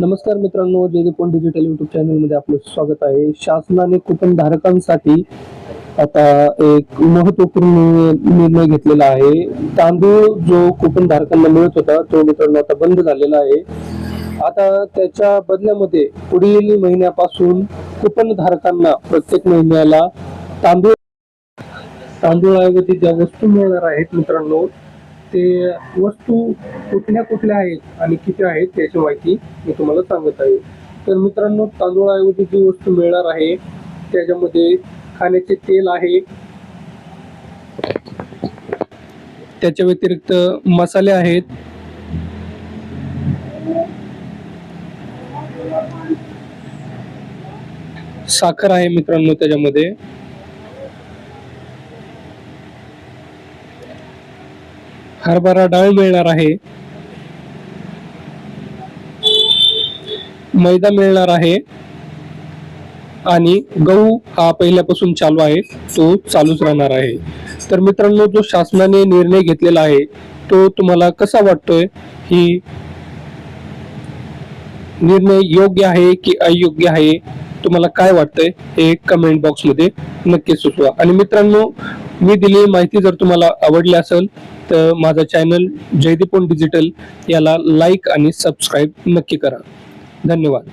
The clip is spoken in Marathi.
नमस्कार मित्रांनो जयदेपोन डिजिटल युट्यूब चॅनलमध्ये आपलं स्वागत आहे. शासनाने कुपन धारकांसाठी आता एक महत्त्वपूर्ण निर्णय घेतलेला आहे. तांदूळ जो कुपन धारकांना मिळत होता तो मित्रांनो आता बंद झालेला आहे. आता त्याच्या बदल्यामध्ये पुढील महिन्यापासून कुपन धारकांना प्रत्येक महिन्याला तांदूळ तांदूळऐवजी ज्या वस्तू मिळणार आहेत मित्रांनो ते वस्तू कुठल्या कुठल्या आहेत आणि किती आहेत त्याची माहिती मी तुम्हाला सांगत आहे. तर मित्रांनो तांदूळाऐवजी जी वस्तू मिळणार आहे त्याच्यामध्ये खाण्याचे तेल आहे. त्याच्या व्यतिरिक्त मसाले आहेत. साखर आहे मित्रांनो त्याच्यामध्ये. हरभरा डाळ मिळणार आहे. मैदा मिळणार आहे. आणि गहू हा पहिल्यापासून चालू आहे. तो चालूच राहणार आहे. तर मित्रांनो जो शासनाने निर्णय घेतलेला आहे तो तुम्हाला कसा वाटतोय? ही निर्णय योग्य आहे की अयोग्य आहे? तुम्हाला काय वाटतंय? हे कमेंट बॉक्समध्ये नक्की सुचवा. आणि मित्रांनो मी दिलेली माहिती जर तुम्हाला आवडली असेल तर माझा चॅनल जयदीपोन डिजिटल याला लाईक आणि सबस्क्राईब नक्की करा. धन्यवाद.